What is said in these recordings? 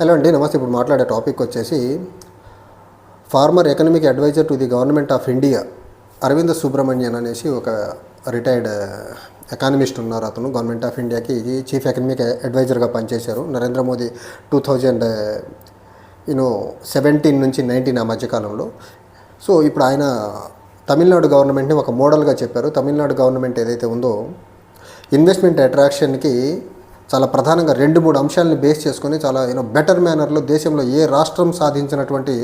Hello అండి నమస్తే. ఇప్పుడు మాట్లాడే టాపిక్ వచ్చేసి former economic adviser to the government of India Aravind Subramanian అనేసి ఒక రిటైర్డ్ ఎకానమిస్ట్ ఉన్నారు అతను. గవర్నమెంట్ ఆఫ్ ఇండియాకి చీఫ్ ఎకనామిక్ అడ్వైజర్గా పనిచేశారు. Narendra Modi two thousand you know seventeen నుంచి నైన్టీన్ ఆ మధ్యకాలంలో. సో ఇప్పుడు ఆయన తమిళనాడు గవర్నమెంట్ని ఒక మోడల్గా చెప్పారు. తమిళనాడు గవర్నమెంట్ ఏదైతే ఉందో ఇన్వెస్ట్మెంట్ అట్రాక్షన్కి చాలా ప్రధానంగా రెండు మూడు అంశాలని బేస్ చేసుకొని చాలా యూనో బెటర్ మేనర్లో దేశంలో ఏ రాష్ట్రం సాధించినటువంటి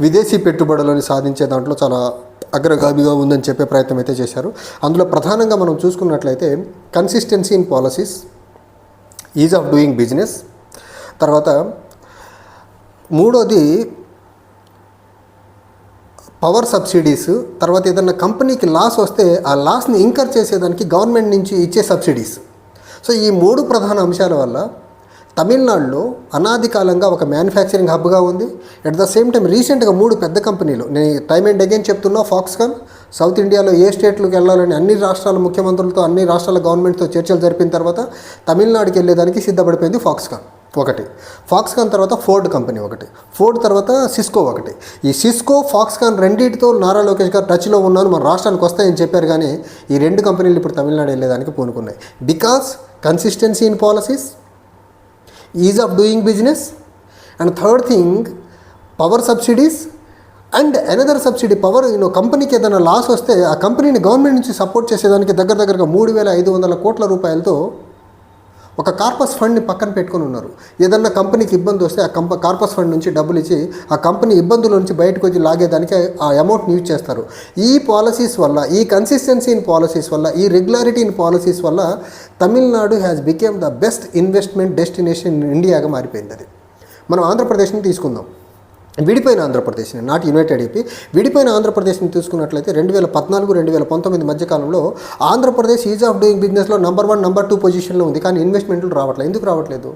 విదేశీ పెట్టుబడులను సాధించే దాంట్లో చాలా అగ్రగామిగా ఉందని చెప్పే ప్రయత్నం అయితే చేశారు. అందులో ప్రధానంగా మనం చూసుకున్నట్లయితే consistency in policies ease of doing business తర్వాత మూడోది పవర్ సబ్సిడీస్ తర్వాత ఏదన్నా కంపెనీకి లాస్ వస్తే ఆ లాస్ని ఇంకర్ చేసేదానికి గవర్నమెంట్ నుంచి ఇచ్చే సబ్సిడీస్ సో ఈ మూడు ప్రధాన అంశాల వల్ల తమిళనాడులో అనాది కాలంగా ఒక మ్యానుఫ్యాక్చరింగ్ హబ్గా ఉంది. అట్ ద సేమ్ టైం రీసెంట్గా మూడు పెద్ద కంపెనీలు నేను టైమ్ అండ్ అగైన్ చెప్తున్నా ఫాక్స్కాన్ సౌత్ ఇండియాలో ఏ స్టేట్లకు వెళ్ళాలని అన్ని రాష్ట్రాల ముఖ్యమంత్రులతో అన్ని రాష్ట్రాల గవర్నమెంట్తో చర్చలు జరిపిన తర్వాత తమిళనాడుకి వెళ్ళేదానికి సిద్ధపడిపోయింది ఫాక్స్కాన్ ఒకటి. ఫాక్స్కాన్ తర్వాత ఫోర్డ్ కంపెనీ ఒకటి. ఫోర్డ్ తర్వాత సిస్కో ఒకటి. ఈ సిస్కో ఫాక్స్కాన్ రెండింటితో నారా లోకేష్ గారు టచ్లో ఉన్నాను మన రాష్ట్రానికి వస్తాయని చెప్పారు కానీ ఈ రెండు కంపెనీలు ఇప్పుడు తమిళనాడు వెళ్ళేదానికి పూనుకున్నాయి. Because consistency in policies ease of doing business and third thing power subsidies and another subsidy power you know కంపెనీకి ఏదైనా లాస్ వస్తే ఆ కంపెనీని గవర్నమెంట్ నుంచి సపోర్ట్ చేసేదానికి దగ్గర దగ్గరగా మూడు వేల ఐదు వందల కోట్ల రూపాయలతో ఒక కార్పస్ ఫండ్ని పక్కన పెట్టుకొని ఉన్నారు. ఏదన్నా కంపెనీకి ఇబ్బంది వస్తే ఆ కంప కార్పస్ ఫండ్ నుంచి డబ్బులు ఇచ్చి ఆ కంపెనీ ఇబ్బందుల నుంచి బయటకు వచ్చి లాగేదానికి ఆ అమౌంట్ని యూజ్ చేస్తారు. ఈ పాలసీస్ వల్ల ఈ కన్సిస్టెన్సీ ఇన్ పాలసీస్ వల్ల ఈ రెగ్యులారిటీ ఇన్ పాలసీస్ వల్ల Tamil Nadu has become the best investment destination in ఇండియాగా మారిపోయింది అది. మనం ఆంధ్రప్రదేశ్ని తీసుకుందాం. విడిపోయిన ఆంధ్రప్రదేశ్ని నాట్ యునైటెడ్ ఏపీ విడిపోయిన ఆంధ్రప్రదేశ్ని తీసుకున్నట్లయితే రెండు వేల పద్నాలుగు రెండు వేల పంతొమ్మిది మధ్యకాలంలో ఆంధ్రప్రదేశ్ ఈజ్ ఆఫ్ డూయింగ్ బిజినెస్లో నంబర్ వన్ నంబర్ టూ పొజిషన్లో ఉంది. కానీ ఇన్వెస్ట్మెంట్లు రావట్లేదు ఎందుకు రావట్లేదు?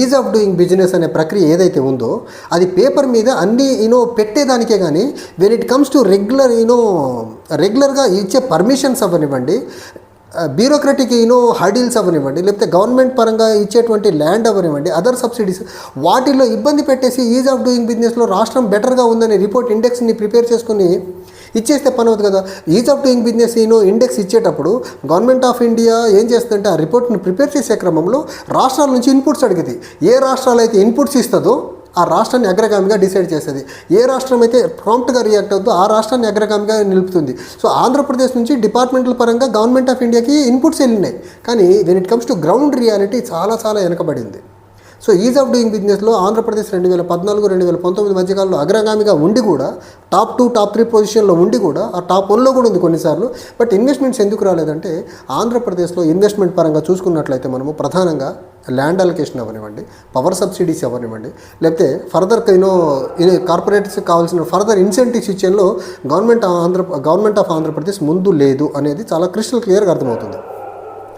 ఈజ్ ఆఫ్ డూయింగ్ బిజినెస్ అనే ప్రక్రియ ఏదైతే ఉందో అది పేపర్ మీద అన్ని యూనో పెట్టేదానికే కానీ when it comes to regular you know రెగ్యులర్గా ఇచ్చే పర్మిషన్స్ అవ్వనివ్వండి బ్యూరోక్రటిక్ యూనో హడిల్స్ అవనివ్వండి లేకపోతే గవర్నమెంట్ పరంగా ఇచ్చేటువంటి ల్యాండ్ అవనివ్వండి అదర్ సబ్సిడీస్ వాటిల్లో ఇబ్బంది పెట్టేసి ఈజ్ ఆఫ్ డూయింగ్ బిజినెస్లో రాష్ట్రం బెటర్గా ఉందనే రిపోర్ట్ ఇండెక్స్ని ప్రిపేర్ చేసుకుని ఇచ్చేస్తే పని అవుతుంది కదా. Ease of doing business you know index ఇచ్చేటప్పుడు గవర్నమెంట్ ఆఫ్ ఇండియా ఏం చేస్తుందంటే ఆ రిపోర్ట్ని ప్రిపేర్ చేసే క్రమంలో రాష్ట్రాల నుంచి ఇన్పుట్స్ అడిగింది. ఏ రాష్ట్రాలు అయితే ఇన్పుట్స్ ఇస్తుందో ఆ రాష్ట్రాన్ని అగ్రగామిగా డిసైడ్ చేస్తుంది ఏ రాష్ట్రం అయితే ప్రాంప్ట్గా రియాక్ట్ అవుతుందో ఆ రాష్ట్రాన్ని అగ్రగామిగా నిలుపుతుంది. సో ఆంధ్రప్రదేశ్ నుంచి డిపార్ట్మెంటల్ పరంగా గవర్నమెంట్ ఆఫ్ ఇండియాకి ఇన్పుట్స్ వెళ్ళినాయి. కానీ when it comes to ground reality చాలా చాలా వెనకబడింది. సో ఈజ్ ఆఫ్ డూయింగ్ బిజినెస్లో ఆంధ్రప్రదేశ్ రెండు వేల పద్నాలుగు రెండు వేల పంతొమ్మిది మధ్యకాలంలో అగ్రగామిగా ఉండి కూడా టాప్ టూ టాప్ త్రీ పొజిషన్లో ఉండి కూడా ఆ టాప్ వన్లో కూడా ఉంది కొన్నిసార్లు. బట్ ఇన్వెస్ట్మెంట్స్ ఎందుకు రాలేదంటే ఆంధ్రప్రదేశ్లో ఇన్వెస్ట్మెంట్ పరంగా చూసుకున్నట్లయితే మనము ప్రధానంగా ల్యాండ్ అలొకేషన్ అవ్వనివ్వండి పవర్ సబ్సిడీస్ అవ్వనివ్వండి లేకపోతే ఫర్దర్ యూనో కార్పొరేట్స్కి కావాల్సిన further incentives ఇచ్చేలో government Andhra government of Andhra Pradesh ముందు లేదు అనేది చాలా క్రిస్టల్ క్లియర్గా అర్థమవుతుంది.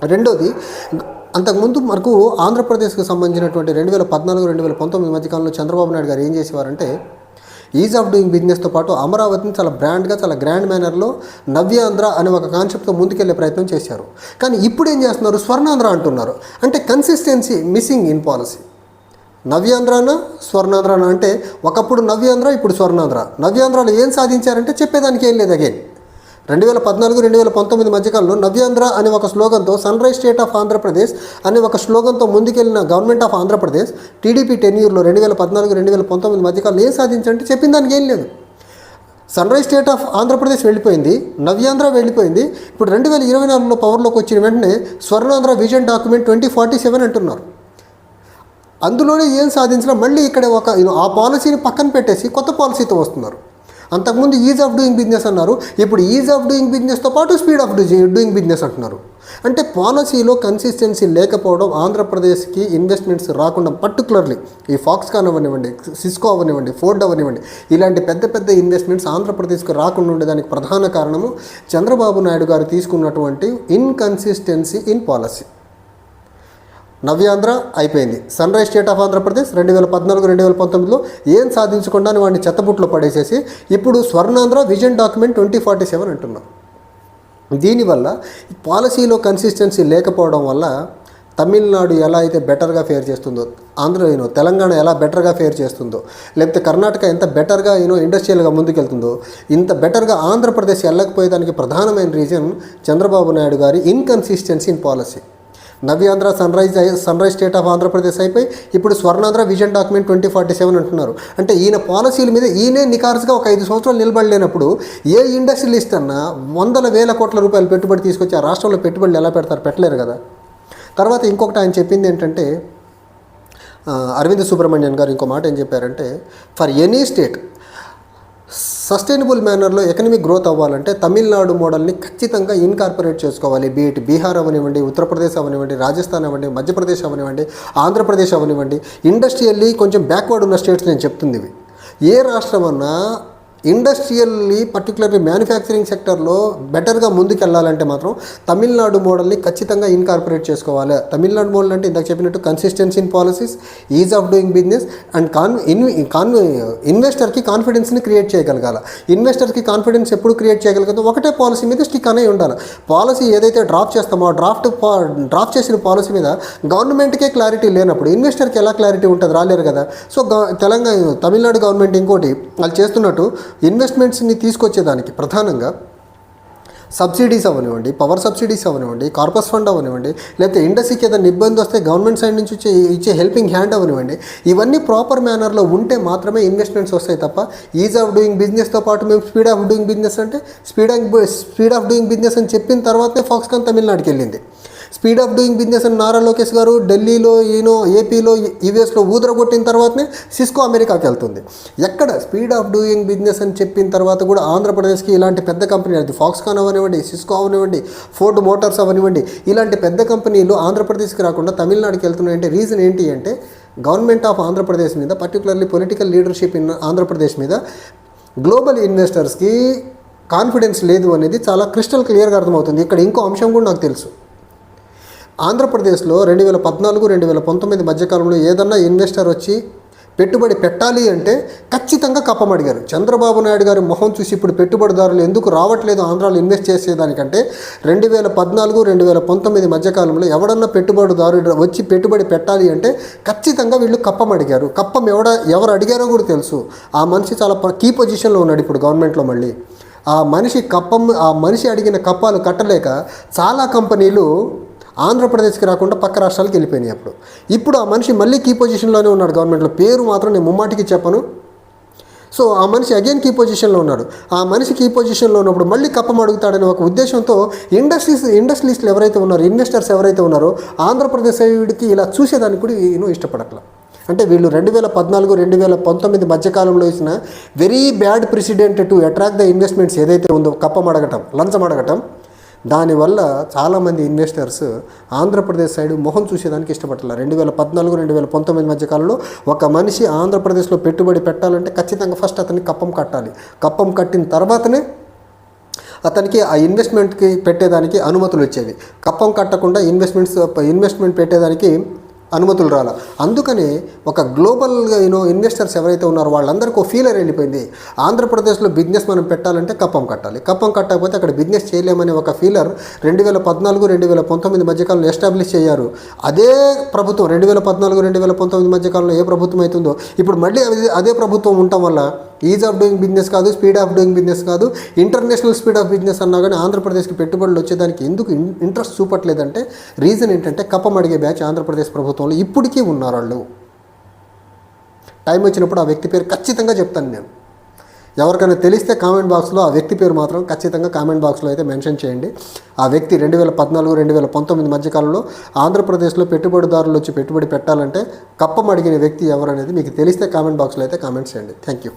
రెండోది అంతకుముందు మనకు ఆంధ్రప్రదేశ్కి సంబంధించినటువంటి రెండు వేల పద్నాలుగు రెండు వేల పంతొమ్మిది మధ్యకాలంలో చంద్రబాబు నాయుడు గారు ఏం చేసేవారంటే ఈజ్ ఆఫ్ డూయింగ్ బిజినెస్తో పాటు అమరావతిని చాలా బ్రాండ్గా చాలా గ్రాండ్ మేనర్లో నవ్యాంధ్ర అనే ఒక కాన్సెప్ట్తో ముందుకెళ్ళే ప్రయత్నం చేశారు. కానీ ఇప్పుడు ఏం చేస్తున్నారు? స్వర్ణాంధ్ర అంటున్నారు. అంటే కన్సిస్టెన్సీ మిస్సింగ్ ఇన్ పాలసీ నవ్యాంధ్రానా స్వర్ణాంధ్రానా? అంటే ఒకప్పుడు నవ్యాంధ్ర ఇప్పుడు స్వర్ణాంధ్ర. నవ్యాంధ్రలో ఏం సాధించారంటే చెప్పేదానికి ఏం లేదు అగైన్ రెండు వేల పద్నాలుగు రెండు వేల పంతొమ్మిది మధ్యకాలంలో నవ్యాంధ్ర అనే ఒక స్లోగన్తో sunrise state of Andhra Pradesh అనే ఒక స్లోగన్తో ముందుకెళ్ళిన గవర్నమెంట్ ఆఫ్ ఆంధ్రప్రదేశ్ టీడీపీ టెన్యూర్లో రెండు వేల పద్నాలుగు రెండు వేల పంతొమ్మిది మధ్యకాలంలో ఏం సాధించంటే చెప్పిన దానికి ఏం లేదు. Sunrise state of Andhra Pradesh వెళ్ళిపోయింది నవ్యాంధ్ర వెళ్ళిపోయింది. ఇప్పుడు రెండు వేల ఇరవై నాలుగులో పవర్లోకి వచ్చిన వెంటనే Swarnandhra vision document twenty forty seven అంటున్నారు. అందులోనే ఏం సాధించినా మళ్ళీ ఇక్కడ ఒక ఆ పాలసీని పక్కన పెట్టేసి కొత్త పాలసీతో వస్తున్నారు. అంతకుముందు ఈజ్ ఆఫ్ డూయింగ్ బిజినెస్ అన్నారు. ఇప్పుడు ఈజ్ ఆఫ్ డూయింగ్ బిజినెస్తో పాటు స్పీడ్ ఆఫ్ డూయింగ్ బిజినెస్ అంటున్నారు. అంటే పాలసీలో కన్సిస్టెన్సీ లేకపోవడం ఆంధ్రప్రదేశ్కి ఇన్వెస్ట్మెంట్స్ రాకుండా పర్టికులర్లీ ఈ ఫాక్స్కాన్ అవ్వనివ్వండి సిస్కో అవ్వనివ్వండి ఫోర్డ్ అవ్వనివ్వండి ఇలాంటి పెద్ద పెద్ద ఇన్వెస్ట్మెంట్స్ ఆంధ్రప్రదేశ్కి రాకుండా ఉండేదానికి ప్రధాన కారణము చంద్రబాబు నాయుడు గారు తీసుకున్నటువంటి ఇన్కన్సిస్టెన్సీ ఇన్ పాలసీ నవ్యాంధ్ర అయిపోయింది. Sunrise state of Andhra Pradesh రెండు వేల పద్నాలుగు రెండు వేల పంతొమ్మిదిలో ఏం సాధించకుండా వాడిని చెత్తబుట్లో పడేసేసి ఇప్పుడు Swarnandhra vision document twenty forty seven అంటున్నాం. దీనివల్ల పాలసీలో కన్సిస్టెన్సీ లేకపోవడం వల్ల తమిళనాడు ఎలా అయితే బెటర్గా ఫేర్ చేస్తుందో ఆంధ్ర యూనో తెలంగాణ ఎలా బెటర్గా ఫేర్ చేస్తుందో లేకపోతే కర్ణాటక ఎంత బెటర్గా యూనో ఇండస్ట్రియల్గా ముందుకెళ్తుందో ఇంత బెటర్గా ఆంధ్రప్రదేశ్ వెళ్ళకపోయేదానికి ప్రధానమైన రీజన్ చంద్రబాబు నాయుడు గారి inconsistency in policy. Navyandhra sunrise sunrise state of Andhra Pradesh అయిపోయి ఇప్పుడు Swarnandhra vision document twenty forty seven అంటున్నారు. అంటే ఈయన పాలసీల మీద ఈయనే నికార్స్గా ఒక ఐదు సంవత్సరాలు నిలబడలేనప్పుడు ఏ ఇండస్ట్రియలిస్ట్ అన్నా వందల వేల కోట్ల రూపాయలు పెట్టుబడి తీసుకొచ్చి ఆ రాష్ట్రంలో పెట్టుబడులు ఎలా పెడతారు? పెట్టలేరు కదా. తర్వాత ఇంకొకటి ఆయన చెప్పింది ఏంటంటే అరవింద్ సుబ్రహ్మణ్యన్ గారు ఇంకో మాట ఏం చెప్పారంటే ఫర్ ఎనీ స్టేట్ సస్టైనబుల్ మేనర్లో ఎకనమిక్ గ్రోత్ అవ్వాలంటే తమిళనాడు మోడల్ని ఖచ్చితంగా ఇన్కార్పొరేట్ చేసుకోవాలి. బీట్ బీహార్ అవనివ్వండి ఉత్తరప్రదేశ్ అవనివ్వండి రాజస్థాన్ అవ్వండి మధ్యప్రదేశ్ అవనివ్వండి ఆంధ్రప్రదేశ్ అవనివ్వండి. ఇండస్ట్రియల్లీ కొంచెం బ్యాక్వర్డ్ ఉన్న స్టేట్స్ నేను చెప్తుంది ఏ రాష్ట్రం అన్నా ఇండస్ట్రియల్లీ పర్టికులర్లీ మ్యానుఫ్యాక్చరింగ్ సెక్టర్లో బెటర్గా ముందుకెళ్ళాలంటే మాత్రం తమిళనాడు మోడల్ని ఖచ్చితంగా ఇన్కార్పొరేట్ చేసుకోవాలి. తమిళనాడు మోడల్ అంటే ఇందాక చెప్పినట్టు consistency in policies ease of doing business and con in con ఇన్వెస్టర్కి కాన్ఫిడెన్స్ని క్రియేట్ చేయగలగాల. ఇన్వెస్టర్కి కాన్ఫిడెన్స్ ఎప్పుడు క్రియేట్ చేయగలగదు ఒకటే పాలసీ మీద స్టిక్ అనే ఉండాలి. పాలసీ ఏదైతే డ్రాప్ చేస్తామో ఆ డ్రాఫ్ట్ డ్రాప్ చేసిన పాలసీ మీద గవర్నమెంట్కే క్లారిటీ లేనప్పుడు ఇన్వెస్టర్కి ఎలా క్లారిటీ ఉంటుంది? రాలేరు కదా. సో తెలంగాణ తమిళనాడు గవర్నమెంట్ ఇంకోటి వాళ్ళు చేస్తున్నట్టు ఇన్వెస్ట్మెంట్స్ని తీసుకొచ్చేదానికి ప్రధానంగా సబ్సిడీస్ అవనివ్వండి పవర్ సబ్సిడీస్ అవనివ్వండి కార్పస్ ఫండ్ అవనివ్వండి లేకపోతే ఇండస్ట్రీకి ఏదైనా ఇబ్బంది వస్తే గవర్నమెంట్ సైడ్ నుంచి ఇచ్చే ఇచ్చే హెల్పింగ్ హ్యాండ్ అవనివ్వండి. ఇవన్నీ ప్రాపర్ మేనర్లో ఉంటే మాత్రమే ఇన్వెస్ట్మెంట్స్ వస్తాయి తప్ప ఈజ్ ఆఫ్ డూయింగ్ బిజినెస్తో పాటు మేము స్పీడ్ ఆఫ్ డూయింగ్ బిజినెస్ అంటే speed of speed of doing business అని చెప్పిన తర్వాతనే ఫాక్స్కాన్ తమిళనాడుకి వెళ్ళింది. స్పీడ్ ఆఫ్ డూయింగ్ బిజినెస్ అని నారా లోకేష్ గారు ఢిల్లీలో ఈనో ఏపీలో యూఎస్లో ఊదరగొట్టిన తర్వాతనే సిస్కో అమెరికాకి వెళ్తుంది. ఎక్కడ స్పీడ్ ఆఫ్ డూయింగ్ బిజినెస్ అని చెప్పిన తర్వాత కూడా ఆంధ్రప్రదేశ్కి ఇలాంటి పెద్ద కంపెనీ అది ఫాక్స్కాన్ అవనివ్వండి సిస్కో అవనివ్వండి ఫోర్డ్ మోటార్స్ అవనివ్వండి ఇలాంటి పెద్ద కంపెనీలు ఆంధ్రప్రదేశ్కి రాకుండా తమిళనాడుకి వెళ్తున్నాయంటే రీజన్ ఏంటి అంటే గవర్నమెంట్ ఆఫ్ ఆంధ్రప్రదేశ్ మీద particularly political leadership in Andhra Pradesh మీద గ్లోబల్ ఇన్వెస్టర్స్కి కాన్ఫిడెన్స్ లేదు అనేది చాలా క్రిస్టల్ క్లియర్గా అర్థమవుతుంది. ఇక్కడ ఇంకో అంశం కూడా నాకు తెలుసు. ఆంధ్రప్రదేశ్లో రెండు వేల పద్నాలుగు రెండు వేల పంతొమ్మిది మధ్యకాలంలో ఏదన్నా ఇన్వెస్టర్ వచ్చి పెట్టుబడి పెట్టాలి అంటే ఖచ్చితంగా కప్పం అడిగారు. చంద్రబాబు నాయుడు గారి మొహం చూసి ఇప్పుడు పెట్టుబడిదారులు ఎందుకు రావట్లేదు ఆంధ్రాలో ఇన్వెస్ట్ చేసేదానికంటే రెండు వేల పద్నాలుగు రెండు వేల పంతొమ్మిది మధ్యకాలంలో ఎవడన్నా పెట్టుబడిదారుడు వచ్చి పెట్టుబడి పెట్టాలి అంటే ఖచ్చితంగా వీళ్ళు కప్పం అడిగారు. కప్పం ఎవడ ఎవరు అడిగారో కూడా తెలుసు. ఆ మనిషి చాలా కీ పొజిషన్లో ఉన్నాడు ఇప్పుడు గవర్నమెంట్లో మళ్ళీ. ఆ మనిషి కప్పం ఆ మనిషి అడిగిన కప్పాలు కట్టలేక చాలా కంపెనీలు ఆంధ్రప్రదేశ్కి రాకుండా పక్క రాష్ట్రాలకు వెళ్ళిపోయినాయి అప్పుడు. ఇప్పుడు ఆ మనిషి మళ్ళీ కీ పొజిషన్లోనే ఉన్నాడు గవర్నమెంట్లో పేరు మాత్రం నేను ముమ్మాటికి చెప్పను. సో ఆ మనిషి అగైన్ కీ పొజిషన్లో ఉన్నాడు. ఆ మనిషి కీ పొజిషన్లో ఉన్నప్పుడు మళ్ళీ కప్పం అడుగుతాడనే ఒక ఉద్దేశంతో ఇండస్ట్రీస్ ఇండస్ట్రీస్లు ఎవరైతే ఉన్నారో ఇన్వెస్టర్స్ ఎవరైతే ఉన్నారో ఆంధ్రప్రదేశ్ సైడ్కి ఇలా చూసేదానికి కూడా నేను ఇష్టపడట్ల. అంటే వీళ్ళు రెండు వేల పద్నాలుగు రెండు వేల పంతొమ్మిది మధ్యకాలంలో ఇచ్చిన very bad precedent to attract the investments ఏదైతే ఉందో కప్పం అడగటం లంచం అడగటం దానివల్ల చాలామంది ఇన్వెస్టర్స్ ఆంధ్రప్రదేశ్ సైడ్ మొహం చూసేదానికి ఇష్టపడాలి రెండు వేల పద్నాలుగు రెండు వేల పంతొమ్మిది మధ్య కాలంలో ఒక మనిషి ఆంధ్రప్రదేశ్లో పెట్టుబడి పెట్టాలంటే ఖచ్చితంగా ఫస్ట్ అతనికి కప్పం కట్టాలి. కప్పం కట్టిన తర్వాతనే అతనికి ఆ ఇన్వెస్ట్మెంట్కి పెట్టేదానికి అనుమతులు వచ్చేవి కప్పం కట్టకుండా ఇన్వెస్ట్మెంట్స్ ఇన్వెస్ట్మెంట్ పెట్టేదానికి అనుమతులు రాల. అందుకని ఒక గ్లోబల్గా యూనో ఇన్వెస్టర్స్ ఎవరైతే ఉన్నారో వాళ్ళందరికీ ఒక ఫీలర్ వెళ్ళిపోయింది. ఆంధ్రప్రదేశ్లో బిజినెస్ మనం పెట్టాలంటే కప్పం కట్టాలి. కప్పం కట్టకపోతే అక్కడ బిజినెస్ చేయలేమనే ఒక ఫీలర్ రెండు వేల పద్నాలుగు రెండు వేల పంతొమ్మిది మధ్యకాలంలో ఎస్టాబ్లిష్ చేయారు. అదే ప్రభుత్వం రెండు వేల పద్నాలుగు రెండు వేల పంతొమ్మిది మధ్యకాలంలో ఏ ప్రభుత్వం అవుతుందో ఇప్పుడు మళ్ళీ అదే ప్రభుత్వం ఉండటం వల్ల ఈజ్ ఆఫ్ డూయింగ్ బిజినెస్ కాదు స్పీడ్ ఆఫ్ డూయింగ్ బిజినెస్ కాదు. ఇంటర్నేషనల్ స్పీడ్ ఆఫ్ బిజినెస్ అన్నా కానీ ఆంధ్రప్రదేశ్కి పెట్టుబడులు వచ్చేదానికి ఎందుకు ఇంట్రెస్ట్ చూపట్లేదంటే రీజన్ ఏంటంటే కప్పం అడిగే బ్యాచ్ ఆంధ్రప్రదేశ్ ప్రభుత్వంలో ఇప్పటికీ ఉన్నారు వాళ్ళు టైం వచ్చినప్పుడు ఆ వ్యక్తి పేరు ఖచ్చితంగా చెప్తాను నేను. ఎవరికైనా తెలిస్తే కామెంట్ బాక్స్లో ఆ వ్యక్తి పేరు మాత్రం ఖచ్చితంగా కామెంట్ బాక్స్లో అయితే మెన్షన్ చేయండి. ఆ వ్యక్తి రెండు వేల పద్నాలుగు రెండు వేల పంతొమ్మిది మధ్యకాలంలో ఆంధ్రప్రదేశ్లో పెట్టుబడిదారులు వచ్చి పెట్టుబడి పెట్టాలంటే కప్పం అడిగిన వ్యక్తి ఎవరనేది మీకు తెలిస్తే కామెంట్ బాక్స్లో అయితే కామెంట్ చేయండి. Thank you